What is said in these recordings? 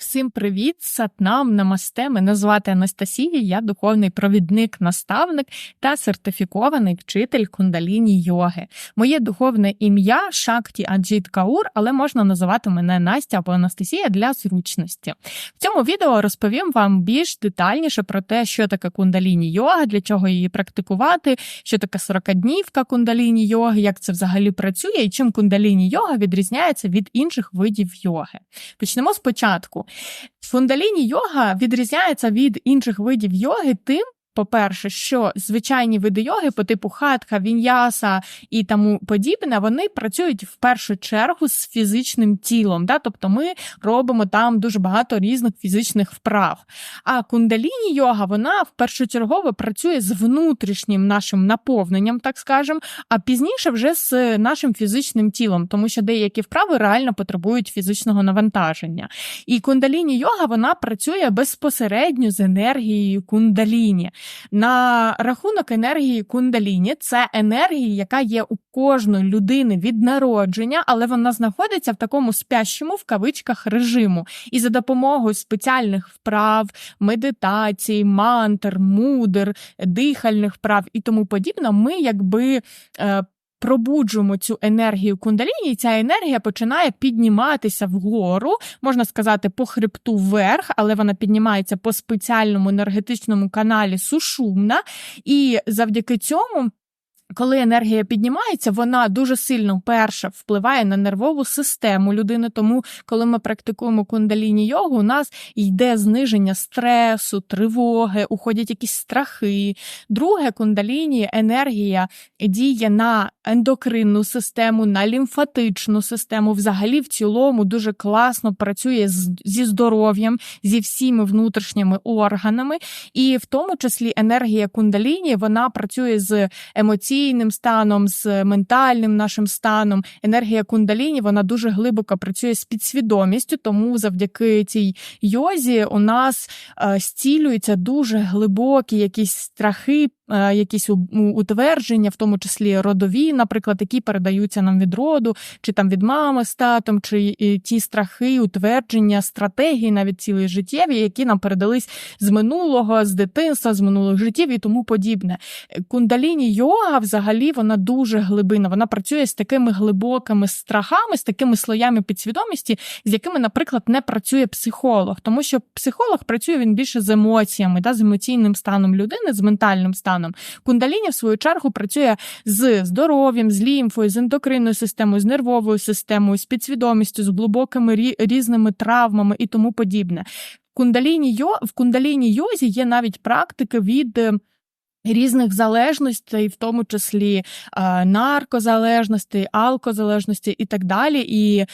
Всім привіт, сатнам, намасте. Мене звати Анастасія, я духовний провідник, наставник та сертифікований вчитель кундаліні йоги. Моє духовне ім'я Шакті Аджіт Каур, але можна називати мене Настя або Анастасія для зручності. В цьому відео розповім вам більш детальніше про те, що таке кундаліні йога, для чого її практикувати, що таке 40-днівка кундаліні йоги, як це взагалі працює і чим кундаліні йога відрізняється від інших видів йоги. Почнемо спочатку. Кундаліні йога відрізняється від інших видів йоги тим, по-перше, що звичайні види йоги по типу хатха, віньяса і тому подібне, вони працюють в першу чергу з фізичним тілом. Да? Тобто ми робимо там дуже багато різних фізичних вправ. А кундаліні йога, вона в першочергово працює з внутрішнім нашим наповненням, так скажемо, а пізніше вже з нашим фізичним тілом, тому що деякі вправи реально потребують фізичного навантаження. І кундаліні йога вона працює безпосередньо з енергією кундаліні. На рахунок енергії кундаліні це енергія, яка є у кожної людини від народження, але вона знаходиться в такому спящому в кавичках режиму. І за допомогою спеціальних вправ, медитацій, мантр, мудр, дихальних вправ і тому подібне, ми якби. Пробуджуємо цю енергію кундаліні, і ця енергія починає підніматися вгору, можна сказати, по хребту вверх, але вона піднімається по спеціальному енергетичному каналі сушумна, і завдяки цьому коли енергія піднімається, вона дуже сильно перша впливає на нервову систему людини. Тому, коли ми практикуємо кундаліні йогу, у нас йде зниження стресу, тривоги, уходять якісь страхи. Друге, кундаліні енергія діє на ендокринну систему, на лімфатичну систему. Взагалі, в цілому, дуже класно працює зі здоров'ям, зі всіми внутрішніми органами, і в тому числі енергія кундаліні вона працює з емоційними емоційним станом, з ментальним нашим станом. Енергія кундаліні вона дуже глибоко працює з підсвідомістю, тому завдяки цій йозі у нас е, стілюються дуже глибокі якісь страхи, якісь утвердження, в тому числі родові, наприклад, які передаються нам від роду, чи там від мами з татом, чи ті страхи, утвердження, стратегії, навіть цілі життєві, які нам передались з минулого, з дитинства, з минулих життів і тому подібне. Кундаліні йога взагалі вона дуже глибина. Вона працює з такими глибокими страхами, з такими слоями підсвідомості, з якими, наприклад, не працює психолог, тому що психолог працює він більше з емоціями, да, з емоційним станом людини, з ментальним станом станом. Кундаліні, в свою чергу, працює з здоров'ям, з лімфою, з ендокринною системою, з нервовою системою, з підсвідомістю, з глибокими різними травмами і тому подібне. Кундаліні йо в кундаліні йозі є навіть практики від е, Різних залежностей, в тому числі е, наркозалежності, алкозалежності і так далі. І е,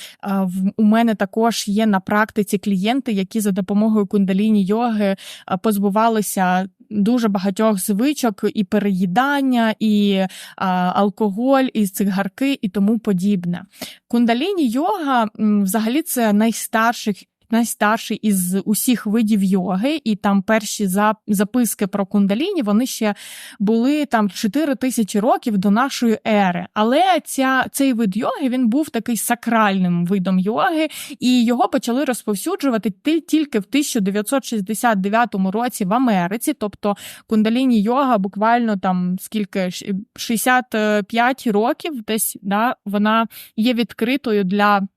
у мене також є на практиці клієнти, які за допомогою кундаліні йоги позбувалися дуже багатьох звичок і переїдання, і алкоголь, і цигарки, і тому подібне. Кундаліні йога взагалі це найстарших найстарший із усіх видів йоги, і там перші записки про кундаліні вони ще були там 4 тисячі років до нашої ери. Але ця, цей вид йоги він був такий сакральним видом йоги, і його почали розповсюджувати тільки в 1969 році в Америці. Тобто кундаліні йога буквально там скільки 65 років, десь да, вона є відкритою для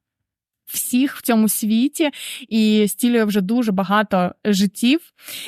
всіх в цьому світі і стілює вже дуже багато життів.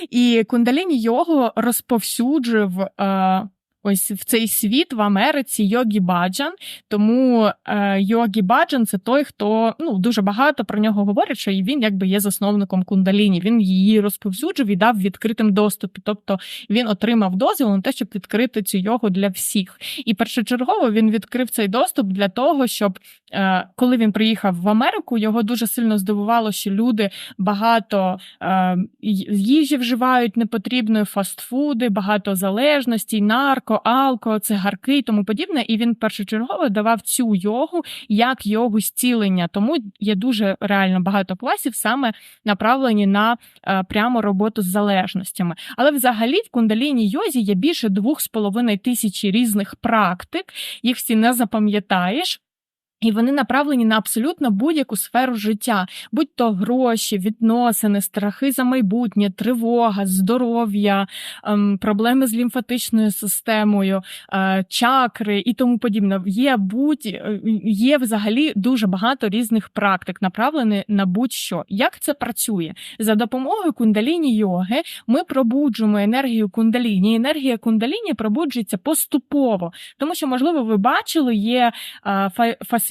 І кундаліні йогу розповсюджив. Е, ось в цей світ в Америці Йогі Баджан. Тому е, Йогі Баджан це той, хто ну дуже багато про нього говорить, що і він якби є засновником кундаліні. Він її розповсюджив і дав відкритим доступі. Тобто він отримав дозвіл на те, щоб відкрити цю йогу для всіх. І першочергово він відкрив цей доступ для того, щоб е, коли він приїхав в Америку, його дуже сильно здивувало, що люди багато е, їжі вживають непотрібної фастфуди, багато залежностей, нарко нарко, алко, цигарки і тому подібне. І він першочергово давав цю йогу як йогу зцілення. Тому є дуже реально багато класів саме направлені на е, прямо роботу з залежностями. Але взагалі в кундаліні йозі є більше двох з половиною тисячі різних практик, їх всі не запам'ятаєш. І вони направлені на абсолютно будь-яку сферу життя, будь то гроші, відносини, страхи за майбутнє, тривога, здоров'я, ем, проблеми з лімфатичною системою, е, чакри і тому подібне. Є будь е, є взагалі дуже багато різних практик, направлені на будь-що. Як це працює за допомогою кундаліні йоги? Ми пробуджуємо енергію кундаліні. Енергія кундаліні пробуджується поступово, тому що, можливо, ви бачили, є е,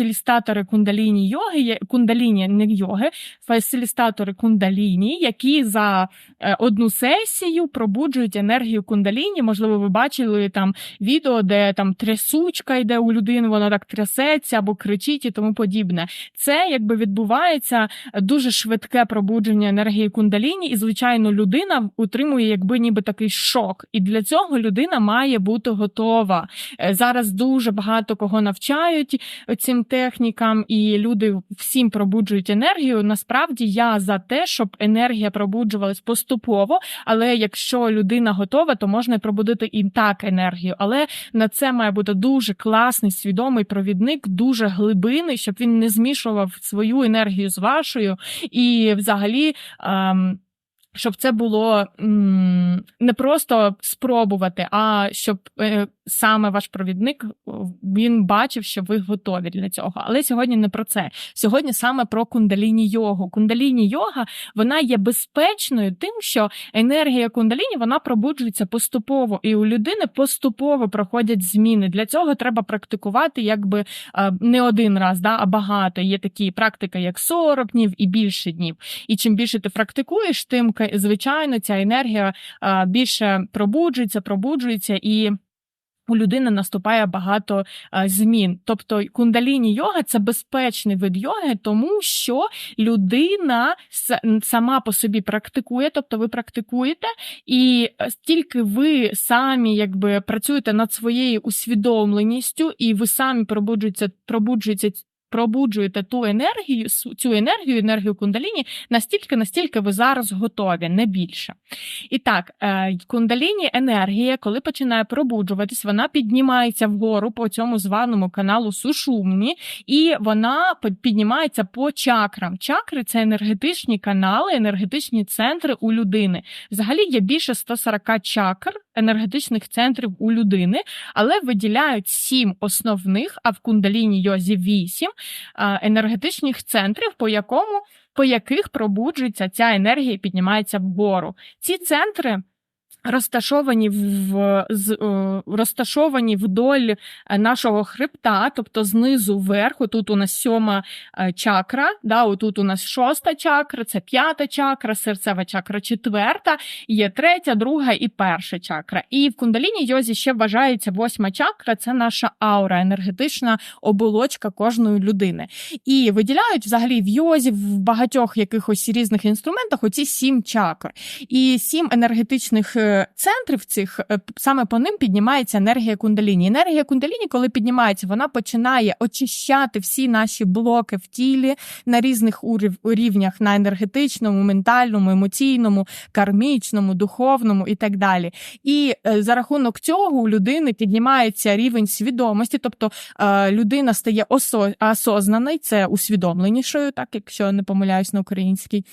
фасилістатори кундаліні йоги, кундаліні не йоги, фасилістатори кундаліні, які за е, одну сесію пробуджують енергію кундаліні. Можливо, ви бачили там відео, де там трясучка йде у людини, вона так трясеться або кричить і тому подібне. Це якби відбувається дуже швидке пробудження енергії кундаліні, і, звичайно, людина утримує якби ніби такий шок. І для цього людина має бути готова. Е, зараз дуже багато кого навчають цим технікам, і люди всім пробуджують енергію. Насправді я за те, щоб енергія пробуджувалась поступово. Але якщо людина готова, то можна пробудити і так енергію. Але на це має бути дуже класний, свідомий провідник, дуже глибинний, щоб він не змішував свою енергію з вашою і взагалі. Ем, щоб це було не просто спробувати, а щоб е, саме ваш провідник він бачив, що ви готові для цього. Але сьогодні не про це. Сьогодні саме про кундаліні йогу. Кундаліні йога вона є безпечною, тим, що енергія кундаліні вона пробуджується поступово, і у людини поступово проходять зміни. Для цього треба практикувати якби е, не один раз, да, а багато. Є такі практики, як 40 днів і більше днів. І чим більше ти практикуєш, тим звичайно ця енергія більше пробуджується, пробуджується і. У людини наступає багато змін. Тобто кундаліні йога це безпечний вид йоги, тому що людина сама по собі практикує, тобто ви практикуєте, і тільки ви самі якби працюєте над своєю усвідомленістю, і ви самі пробуджуєте, пробуджуєте пробуджуєте ту енергію, цю енергію, енергію кундаліні настільки, настільки ви зараз готові, не більше. І так, е, кундаліні енергія, коли починає пробуджуватись, вона піднімається вгору по цьому званому каналу Сушумні, і вона піднімається по чакрам. Чакри це енергетичні канали, енергетичні центри у людини. Взагалі є більше 140 чакр енергетичних центрів у людини, але виділяють сім основних, а в кундаліні йозі вісім енергетичних центрів, по якому по яких пробуджується ця енергія і піднімається вгору. Ці центри Розташовані в з, е, розташовані вдоль е, нашого хребта, тобто знизу вверху. Тут у нас сьома е, чакра, да, отут у нас шоста чакра, це п'ята чакра, серцева чакра четверта, є третя, друга і перша чакра. І в кундаліні йозі ще вважається восьма чакра це наша аура, енергетична оболочка кожної людини. І виділяють взагалі в йозі, в багатьох якихось різних інструментах оці сім чакр. І сім енергетичних центрів цих е, саме по ним піднімається енергія кундаліні. Енергія кундаліні, коли піднімається, вона починає очищати всі наші блоки в тілі на різних рівнях на енергетичному, ментальному, емоційному, кармічному, духовному і так далі. І е, за рахунок цього у людини піднімається рівень свідомості, тобто е, людина стає осознаною, це усвідомленішою, так якщо не помиляюсь на українській.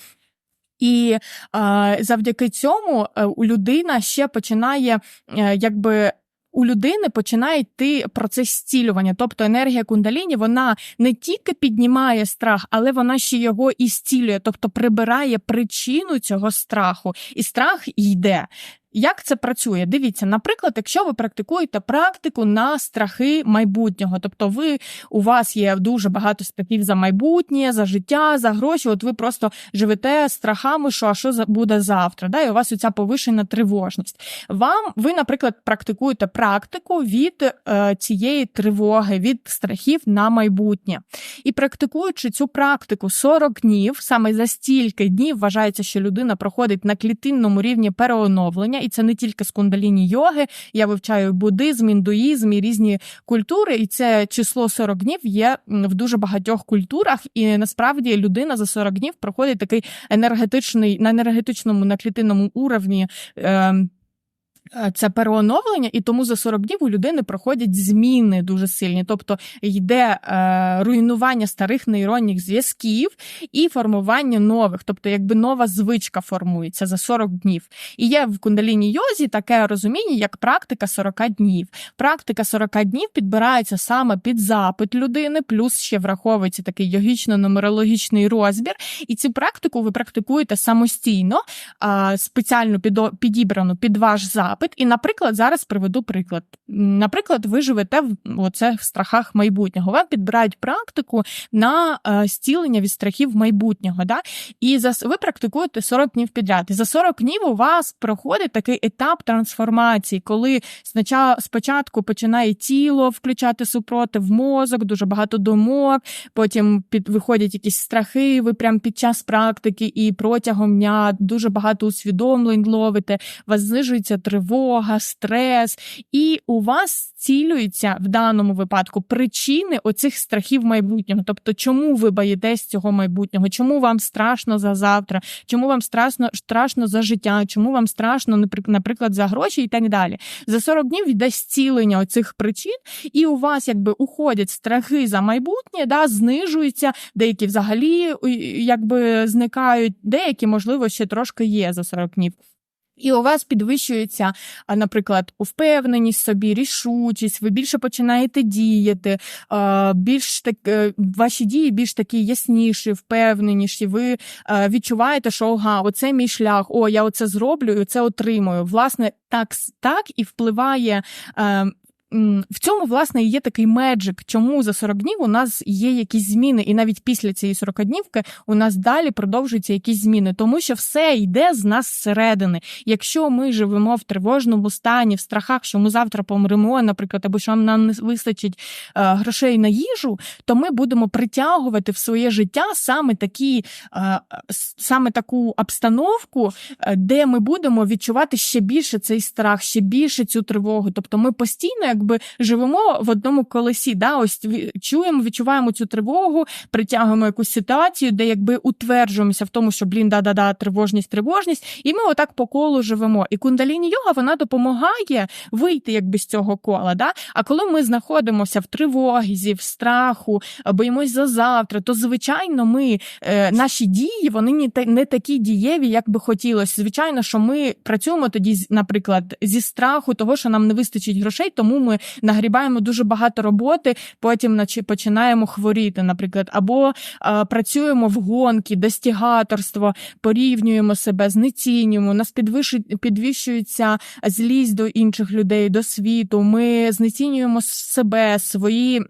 І е, завдяки цьому е, у людина ще починає е, якби. У людини починає йти процес зцілювання, тобто енергія кундаліні, вона не тільки піднімає страх, але вона ще його і зцілює, тобто прибирає причину цього страху, і страх йде. Як це працює? Дивіться, наприклад, якщо ви практикуєте практику на страхи майбутнього, тобто ви у вас є дуже багато страхів за майбутнє, за життя, за гроші. От ви просто живете страхами, що а що буде завтра, да, і у вас оця повишена тривожність. Вам ви, наприклад, практикуєте практику від е, цієї тривоги, від страхів на майбутнє. І практикуючи цю практику 40 днів, саме за стільки днів вважається, що людина проходить на клітинному рівні переоновлення і це не тільки з кундаліні йоги. Я вивчаю буддизм, індуїзм і різні культури, і це число 40 днів є в дуже багатьох культурах. І насправді людина за 40 днів проходить такий енергетичний на енергетичному на клітинному уровні. Е, це переоновлення, і тому за 40 днів у людини проходять зміни дуже сильні, тобто йде е, руйнування старих нейронних зв'язків і формування нових, тобто якби нова звичка формується за 40 днів. І є в кундаліні йозі таке розуміння, як практика 40 днів. Практика 40 днів підбирається саме під запит людини, плюс ще враховується такий йогічно-нумерологічний розбір. І цю практику ви практикуєте самостійно, е, спеціально підібрану під ваш запит запит. І, наприклад, зараз приведу приклад. Наприклад, ви живете в оце в страхах майбутнього. Вам підбирають практику на е, стілення від страхів майбутнього. Да? І за ви практикуєте 40 днів підряд. І за 40 днів у вас проходить такий етап трансформації, коли спочатку починає тіло включати супротив, мозок, дуже багато думок, потім під виходять якісь страхи. Ви прямо під час практики і протягом дня дуже багато усвідомлень ловите, вас знижується тривога тривога, стрес, і у вас цілюються в даному випадку причини оцих страхів майбутнього. Тобто, чому ви боїтесь цього майбутнього? Чому вам страшно за завтра? Чому вам страшно страшно за життя? Чому вам страшно, наприклад, за гроші і так далі? За 40 днів йде зцілення оцих причин, і у вас якби уходять страхи за майбутнє, да, знижуються, деякі взагалі якби зникають, деякі, можливо, ще трошки є за 40 днів. І у вас підвищується, наприклад, впевненість собі, рішучість, ви більше починаєте діяти, більш так е, ваші дії більш такі ясніші, впевненіші. Ви е, відчуваєте, що ага, оце мій шлях, о, я оце зроблю і це отримую. Власне, так так і впливає е, в цьому, власне, і є такий меджик, чому за 40 днів у нас є якісь зміни, і навіть після цієї 40 днівки у нас далі продовжуються якісь зміни, тому що все йде з нас зсередини. Якщо ми живемо в тривожному стані, в страхах, що ми завтра помремо, наприклад, або що нам не вистачить е, грошей на їжу, то ми будемо притягувати в своє життя саме такі, е, саме таку обстановку, е, де ми будемо відчувати ще більше цей страх, ще більше цю тривогу. Тобто ми постійно якби живемо в одному колесі. Да? Ось чуємо, відчуваємо цю тривогу, притягуємо якусь ситуацію, де якби утверджуємося в тому, що блін, да-да-да, тривожність, тривожність, і ми отак по колу живемо. І кундаліні йога вона допомагає вийти якби з цього кола. Да? А коли ми знаходимося в тривозі, в страху, боїмось за завтра, то звичайно ми е, наші дії вони не такі дієві, як би хотілося. Звичайно, що ми працюємо тоді, наприклад, зі страху того, що нам не вистачить грошей, тому ми ми нагрібаємо дуже багато роботи, потім починаємо хворіти, наприклад, або а, працюємо в гонки, достігаторство, порівнюємо себе, знецінюємо, нас підвищується злість до інших людей, до світу. Ми знецінюємо себе, свої.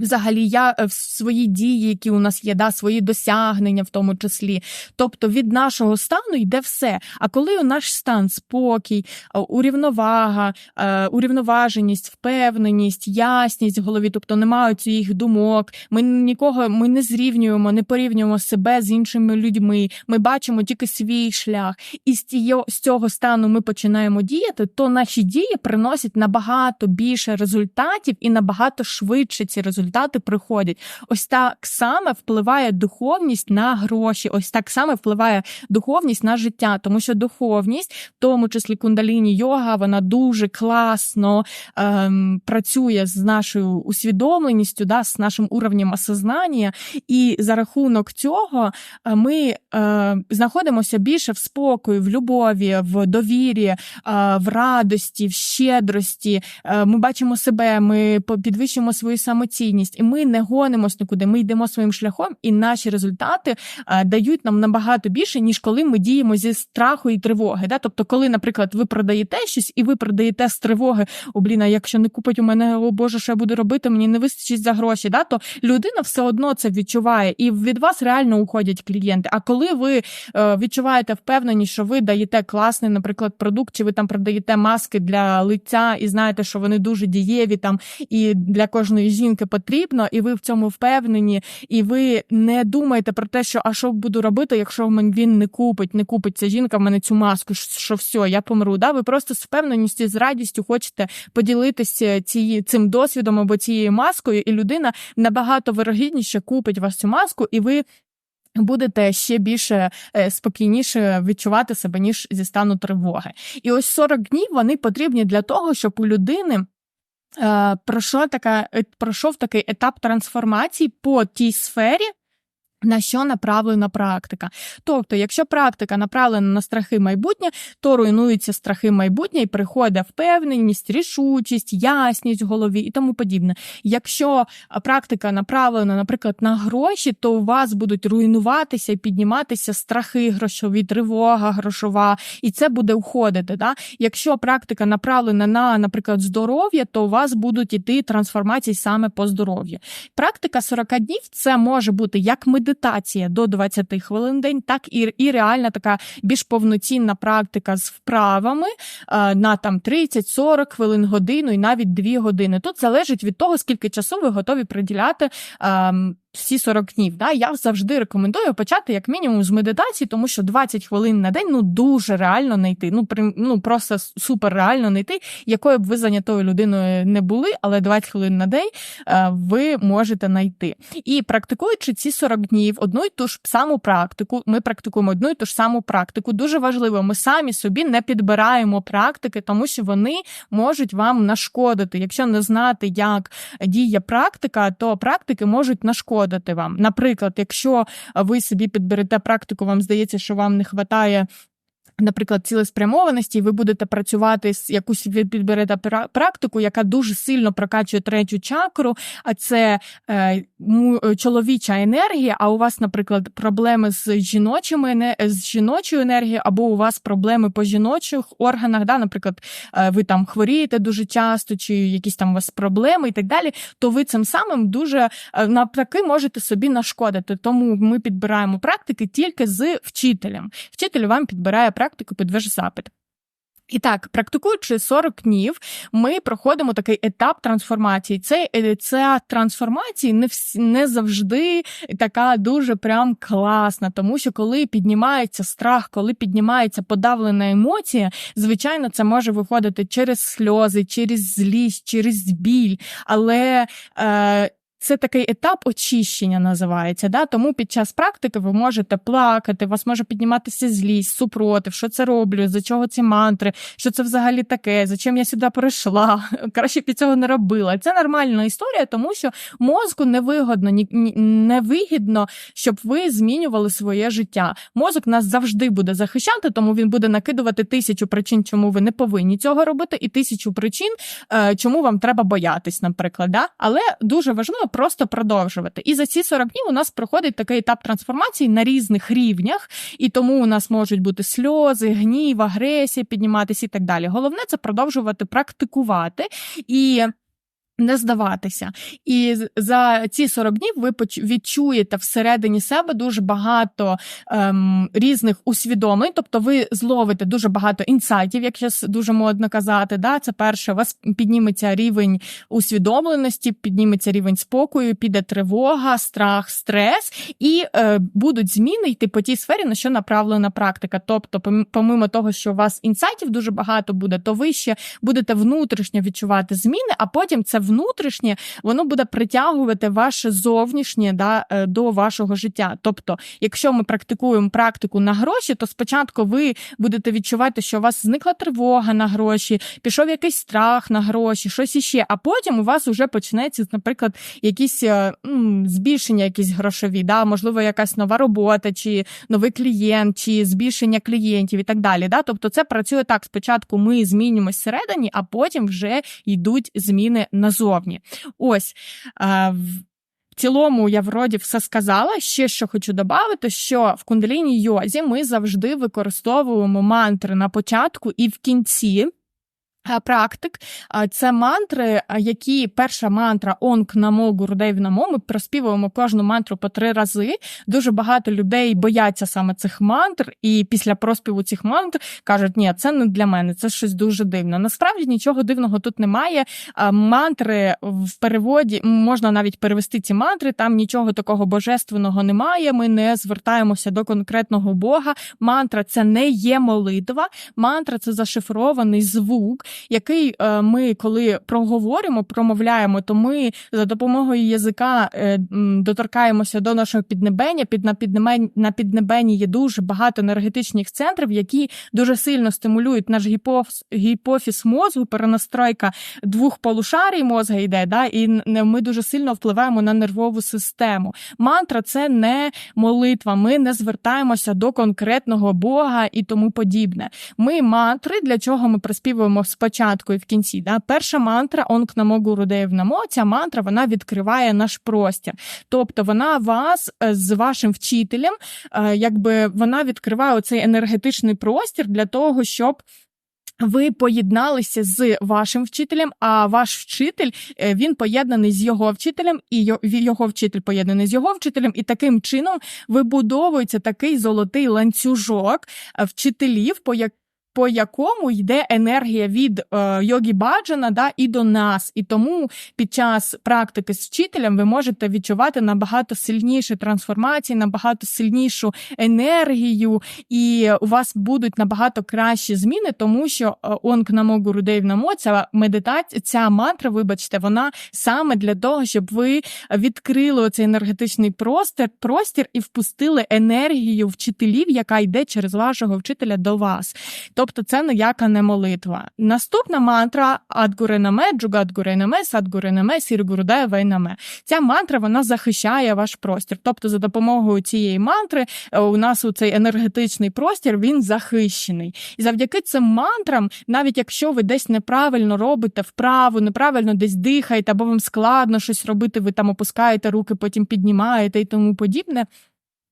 Взагалі, я е, в свої дії, які у нас є, да, свої досягнення, в тому числі. Тобто від нашого стану йде все. А коли у наш стан спокій, е, урівновага, е, урівноваженість, впевненість, ясність в голові, тобто немає цих думок, ми нікого ми не зрівнюємо, не порівнюємо себе з іншими людьми. Ми бачимо тільки свій шлях, і з цього стану ми починаємо діяти, то наші дії приносять набагато більше результатів і набагато швидше ці результати результати приходять. Ось так само впливає духовність на гроші, ось так само впливає духовність на життя, тому що духовність, в тому числі кундаліні йога, вона дуже класно ем, працює з нашою усвідомленістю, да, з нашим уровнем осознання, і за рахунок цього е, ми е, знаходимося більше в спокої, в любові, в довірі, е, в радості, в щедрості. Е, ми бачимо себе, ми підвищуємо свою самоцінність ефективність, і ми не гонимось нікуди. Ми йдемо своїм шляхом, і наші результати а, дають нам набагато більше, ніж коли ми діємо зі страху і тривоги. Да? Тобто, коли, наприклад, ви продаєте щось і ви продаєте з тривоги, о, блін, а якщо не купить у мене, о Боже, що я буду робити, мені не вистачить за гроші. Да? То людина все одно це відчуває, і від вас реально уходять клієнти. А коли ви е, відчуваєте впевненість, що ви даєте класний, наприклад, продукт, чи ви там продаєте маски для лиця і знаєте, що вони дуже дієві там і для кожної жінки потрібні, потрібно, і ви в цьому впевнені, і ви не думаєте про те, що а що буду робити, якщо він не купить, не купить ця жінка в мене цю маску, що все, я помру. Да? Ви просто з впевненістю, з радістю хочете поділитися ці, цим досвідом або цією маскою, і людина набагато вирогідніше купить вас цю маску, і ви Будете ще більше е, спокійніше відчувати себе ніж зі стану тривоги, і ось 40 днів вони потрібні для того, щоб у людини пройшов така е, пройшов такий етап трансформації по тій сфері, на що направлена практика? Тобто, якщо практика направлена на страхи майбутнє, то руйнуються страхи майбутнє і приходить впевненість, рішучість, ясність в голові і тому подібне. Якщо практика направлена, наприклад, на гроші, то у вас будуть руйнуватися і підніматися страхи грошові, тривога грошова, і це буде уходити. Да? Якщо практика направлена на, наприклад, здоров'я, то у вас будуть іти трансформації саме по здоров'ю. Практика 40 днів це може бути як медицина, медитація до 20 хвилин в день, так і і реальна така більш повноцінна практика з вправами е, на там 30-40 хвилин годину і навіть 2 години. Тут залежить від того, скільки часу ви готові приділяти. Всі 40 днів. Да? Я завжди рекомендую почати як мінімум з медитації, тому що 20 хвилин на день ну дуже реально знайти. Ну при, ну просто супер реально знайти, якою б ви зайнятою людиною не були, але 20 хвилин на день е, ви можете знайти. І практикуючи ці 40 днів, одну і ту ж саму практику, ми практикуємо одну і ту ж саму практику. Дуже важливо, ми самі собі не підбираємо практики, тому що вони можуть вам нашкодити. Якщо не знати, як діє практика, то практики можуть нашкодити підходити вам. Наприклад, якщо ви собі підберете практику, вам здається, що вам не вистачає Наприклад, цілеспрямованості, ви будете працювати з якусь підберете практику, яка дуже сильно прокачує третю чакру, а це е, чоловіча енергія. А у вас, наприклад, проблеми з жіночими з жіночою енергією, або у вас проблеми по жіночих органах, да, наприклад, е, ви там хворієте дуже часто, чи якісь там у вас проблеми і так далі, то ви цим самим дуже е, навпаки можете собі нашкодити. Тому ми підбираємо практики тільки з вчителем. Вчитель вам підбирає практику практику підвиж запит. І так, практикуючи 40 днів, ми проходимо такий етап трансформації. Це е, ця трансформація не всі, не завжди така дуже прям класна, тому що коли піднімається страх, коли піднімається подавлена емоція, звичайно, це може виходити через сльози, через злість, через біль. Але е, це такий етап очищення називається. Да? Тому під час практики ви можете плакати, у вас може підніматися злість, супротив, що це роблю, за чого ці мантри, що це взагалі таке, за чим я сюди прийшла, краще під цього не робила. Це нормальна історія, тому що мозку невигодно, невигідно, щоб ви змінювали своє життя. Мозок нас завжди буде захищати, тому він буде накидувати тисячу причин, чому ви не повинні цього робити, і тисячу причин, е, чому вам треба боятись, наприклад. Да? Але дуже важливо просто продовжувати. І за ці 40 днів у нас проходить такий етап трансформації на різних рівнях, і тому у нас можуть бути сльози, гнів, агресія підніматися і так далі. Головне це продовжувати практикувати і. Не здаватися, і за ці 40 днів ви відчуєте всередині себе дуже багато ем, різних усвідомлень, тобто ви зловите дуже багато інсайтів, як зараз дуже модно казати. Да? Це перше, у вас підніметься рівень усвідомленості, підніметься рівень спокою, піде тривога, страх, стрес, і е, будуть зміни йти по тій сфері, на що направлена практика. Тобто, помимо того, що у вас інсайтів дуже багато буде, то ви ще будете внутрішньо відчувати зміни, а потім це внутрішнє, воно буде притягувати ваше зовнішнє да, е, до вашого життя. Тобто, якщо ми практикуємо практику на гроші, то спочатку ви будете відчувати, що у вас зникла тривога на гроші, пішов якийсь страх на гроші, щось іще. А потім у вас вже почнеться, наприклад, якісь е, м, збільшення, якісь грошові, да, можливо, якась нова робота, чи новий клієнт, чи збільшення клієнтів і так далі. Да? Тобто, це працює так: спочатку ми змінюємось всередині, а потім вже йдуть зміни на назовні. Ось. В цілому, я вроді все сказала. Ще що хочу додати, що в кундаліні йозі ми завжди використовуємо мантри на початку і в кінці. Е, практик. Це мантри, які перша мантра онк намо гурдев намо. Ми проспівуємо кожну мантру по три рази. Дуже багато людей бояться саме цих мантр, і після проспіву цих мантр кажуть, ні, це не для мене, це щось дуже дивно. Насправді нічого дивного тут немає. Мантри в переводі можна навіть перевести ці мантри, там нічого такого божественного немає. Ми не звертаємося до конкретного Бога. Мантра це не є молитва, мантра це зашифрований звук який е, ми, коли проговоримо, промовляємо, то ми за допомогою язика е, доторкаємося до нашого піднебення. Під на піднебень, на піднебенні є дуже багато енергетичних центрів, які дуже сильно стимулюють наш гіпофіз, гіпофіз мозку, перенастройка двох полушарій мозга йде, да, і ми дуже сильно впливаємо на нервову систему. Мантра це не молитва. Ми не звертаємося до конкретного Бога і тому подібне. Ми мантри, для чого ми приспівуємо спочатку і в кінці. Да? Перша мантра онк намо гурудеїв намо, Ця мантра вона відкриває наш простір. Тобто вона вас е, з вашим вчителем, е, якби вона відкриває оцей енергетичний простір для того, щоб. Ви поєдналися з вашим вчителем, а ваш вчитель е, він поєднаний з його вчителем, і його вчитель поєднаний з його вчителем, і таким чином вибудовується такий золотий ланцюжок вчителів, по як по якому йде енергія від е, йогі баджана да, і до нас. І тому під час практики з вчителем ви можете відчувати набагато сильніші трансформації, набагато сильнішу енергію, і у вас будуть набагато кращі зміни, тому що онк намо гурудейв намо, ця медитація, ця мантра, вибачте, вона саме для того, щоб ви відкрили оцей енергетичний простір, простір і впустили енергію вчителів, яка йде через вашого вчителя до вас. Тобто це ніяка не молитва. Наступна мантра Адгуренаме, Джугадгуренаме, Садгуренаме, Сіргурудає Вейнаме. Ця мантра вона захищає ваш простір. Тобто, за допомогою цієї мантри е, у нас у цей енергетичний простір він захищений. І завдяки цим мантрам, навіть якщо ви десь неправильно робите вправу, неправильно десь дихаєте, або вам складно щось робити, ви там опускаєте руки, потім піднімаєте і тому подібне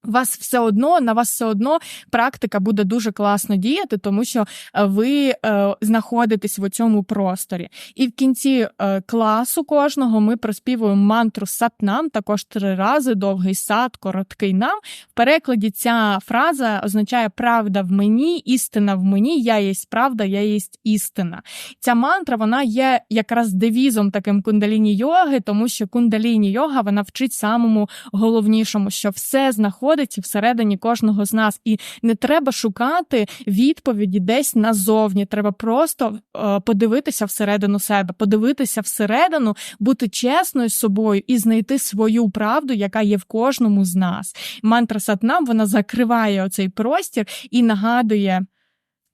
вас все одно на вас все одно практика буде дуже класно діяти, тому що е, ви е, знаходитесь в цьому просторі. І в кінці е, класу кожного ми проспівуємо мантру сатнам, також три рази довгий сад, короткий нам. В перекладі ця фраза означає правда в мені, істина в мені, я єсть правда, я єсть істина. Ця мантра вона є якраз девізом таким кундаліні йоги, тому що кундаліні йога вона вчить самому головнішому, що все знаходиться знаходиться всередині кожного з нас, і не треба шукати відповіді десь назовні. Треба просто е, подивитися всередину себе, подивитися всередину, бути чесною з собою і знайти свою правду, яка є в кожному з нас. Мантра Сатнам вона закриває оцей простір і нагадує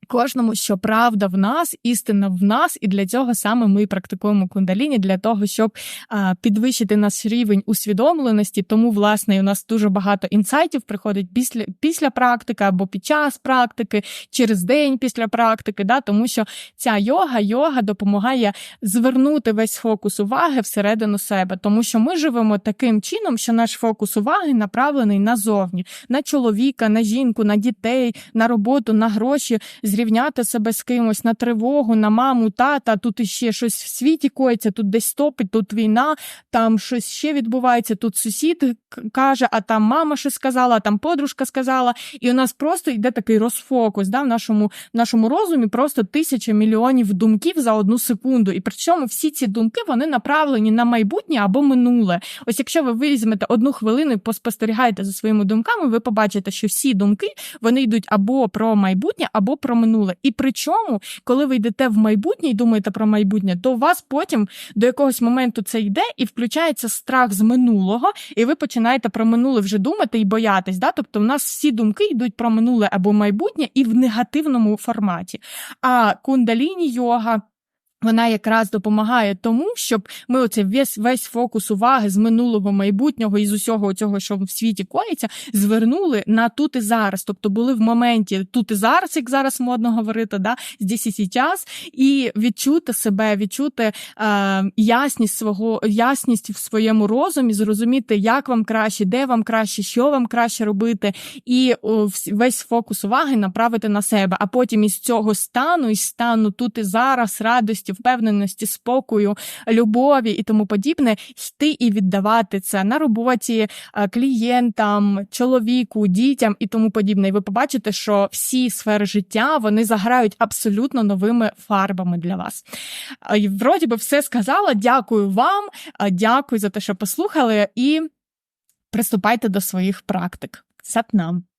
кожному, що правда в нас, істина в нас, і для цього саме ми практикуємо кундаліні, для того, щоб а, підвищити наш рівень усвідомленості. Тому, власне, у нас дуже багато інсайтів приходить після після практики або під час практики, через день після практики, да, тому що ця йога, йога допомагає звернути весь фокус уваги всередину себе, тому що ми живемо таким чином, що наш фокус уваги направлений назовні, на чоловіка, на жінку, на дітей, на роботу, на гроші зрівняти себе з кимось на тривогу, на маму, тата, тут іще щось в світі коїться, тут десь стопить, тут війна, там щось ще відбувається, тут сусід каже, а там мама щось сказала, а там подружка сказала. І у нас просто йде такий розфокус. Да, В нашому нашому розумі просто тисяча мільйонів думків за одну секунду. І при цьому всі ці думки вони направлені на майбутнє або минуле. Ось якщо ви візьмете одну хвилину і поспостерігаєте за своїми думками, ви побачите, що всі думки вони йдуть або про майбутнє, або про минуле. І причому, коли ви йдете в майбутнє і думаєте про майбутнє, то у вас потім до якогось моменту це йде і включається страх з минулого, і ви починаєте про минуле вже думати і боятись. Да? Тобто, в нас всі думки йдуть про минуле або майбутнє і в негативному форматі. А кундаліні йога. Вона якраз допомагає тому, щоб ми оце весь весь фокус уваги з минулого майбутнього і з усього цього, що в світі коїться, звернули на тут і зараз. Тобто були в моменті тут і зараз, як зараз модно говорити, да, здесь і сейчас, і відчути себе, відчути е, ясність свого ясність в своєму розумі, зрозуміти, як вам краще, де вам краще, що вам краще робити, і о, весь фокус уваги направити на себе. А потім із цього стану, із стану тут і зараз, радості впевненості, спокою, любові і тому подібне, йти і віддавати це на роботі е, клієнтам, чоловіку, дітям і тому подібне. І ви побачите, що всі сфери життя вони заграють абсолютно новими фарбами для вас. І Вроді би все сказала. Дякую вам, дякую за те, що послухали, і приступайте до своїх практик. Сатнам!